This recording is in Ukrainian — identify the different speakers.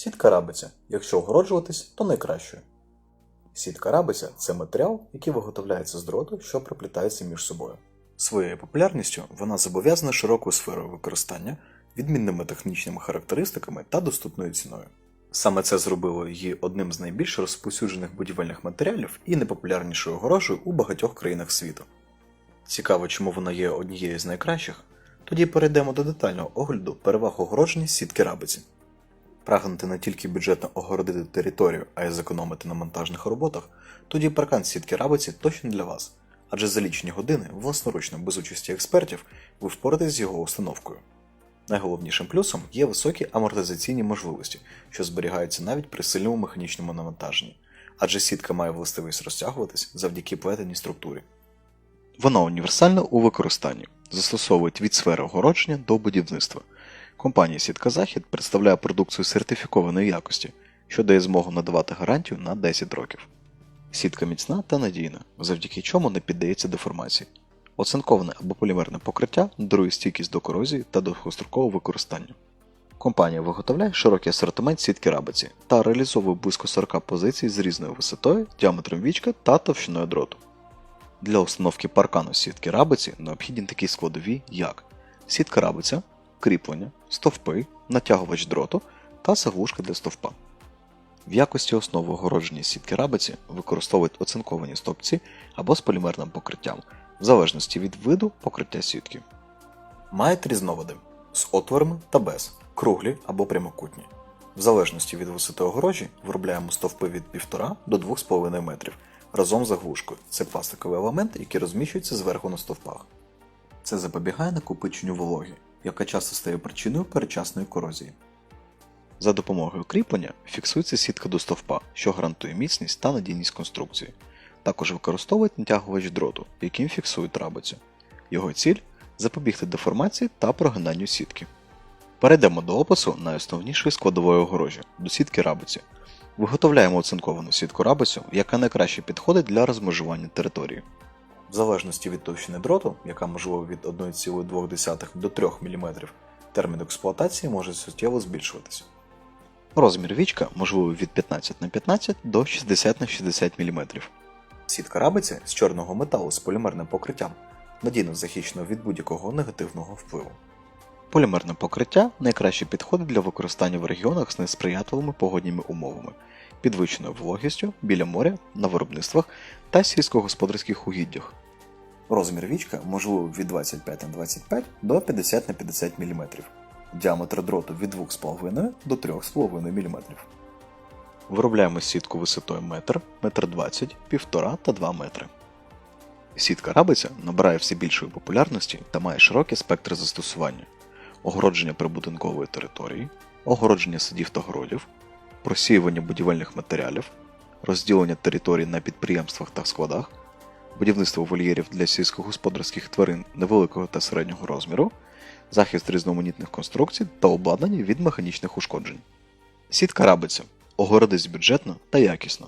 Speaker 1: Сітка рабиця. Якщо огороджуватись, то найкращою. Сітка рабиця це матеріал, який виготовляється з дроту, що приплітається між собою. Своєю популярністю вона зобов'язана широкою сферою використання, відмінними технічними характеристиками та доступною ціною. Саме це зробило її одним з найбільш розповсюджених будівельних матеріалів і найпопулярнішою огорожею у багатьох країнах світу. Цікаво, чому вона є однією з найкращих? Тоді перейдемо до детального огляду переваг огородження сітки рабиці. Прагнути не тільки бюджетно огородити територію, а й зекономити на монтажних роботах, тоді паркан сітки рабиці точно для вас, адже за лічені години, власноручно без участі експертів, ви впораєтесь з його установкою. Найголовнішим плюсом є високі амортизаційні можливості, що зберігаються навіть при сильному механічному навантаженні, адже сітка має властивість розтягуватись завдяки плетеній структурі. Вона універсальна у використанні, застосовують від сфери огородження до будівництва. Компанія Сітка Захід представляє продукцію сертифікованої якості, що дає змогу надавати гарантію на 10 років. Сітка міцна та надійна, завдяки чому не піддається деформації. Оцинковане або полімерне покриття дарує стійкість до корозії та довгострокового використання. Компанія виготовляє широкий асортимент сітки рабиці та реалізовує близько 40 позицій з різною висотою, діаметром вічка та товщиною дроту. Для установки паркану сітки рабиці необхідні такі складові, як сітка рабиця, кріплення, стовпи, натягувач дроту та заглушка для стовпа. В якості основи огородження сітки рабиці використовують оцинковані стовпці або з полімерним покриттям, в залежності від виду покриття сітки. Мають різновиди з отворами та без, круглі або прямокутні. В залежності від висоти огорожі виробляємо стовпи від 1,5 до 2,5 метрів разом з заглушкою. Це пластиковий елемент, який розміщується зверху на стовпах. Це запобігає накопиченню вологи, яка часто стає причиною передчасної корозії. За допомогою кріплення фіксується сітка до стовпа, що гарантує міцність та надійність конструкції. Також використовують натягувач дроту, яким фіксують рабицю. Його ціль запобігти деформації та прогинанню сітки. Перейдемо до опису найосновнішої складової огорожі до сітки рабиці. Виготовляємо оцинковану сітку рабицю, яка найкраще підходить для розмежування території. В залежності від товщини дроту, яка можливо від 1,2 до 3 мм, термін експлуатації може суттєво збільшуватися. Розмір вічка можливий від 15 на 15 до 60 на 60 мм. Сітка рабиця з чорного металу з полімерним покриттям надійно захищена від будь-якого негативного впливу. Полімерне покриття найкраще підходить для використання в регіонах з несприятливими погодніми умовами, підвищеною вологістю біля моря, на виробництвах та сільськогосподарських угіддях. Розмір вічка можливий від 25 на 25 до 50 на 50 мм. Діаметр дроту від 2,5 до 3,5 мм. Виробляємо сітку висотою 1, 1,20 м, 1,5 та 2 метри. Сітка рабиця набирає все більшої популярності та має широкий спектр застосування: огородження прибудинкової території, огородження садів та городів, просіювання будівельних матеріалів, розділення територій на підприємствах та складах, будівництво вольєрів для сільськогосподарських тварин невеликого та середнього розміру, захист різноманітних конструкцій та обладнання від механічних ушкоджень. Сітка рабиця Огородись бюджетно та якісно.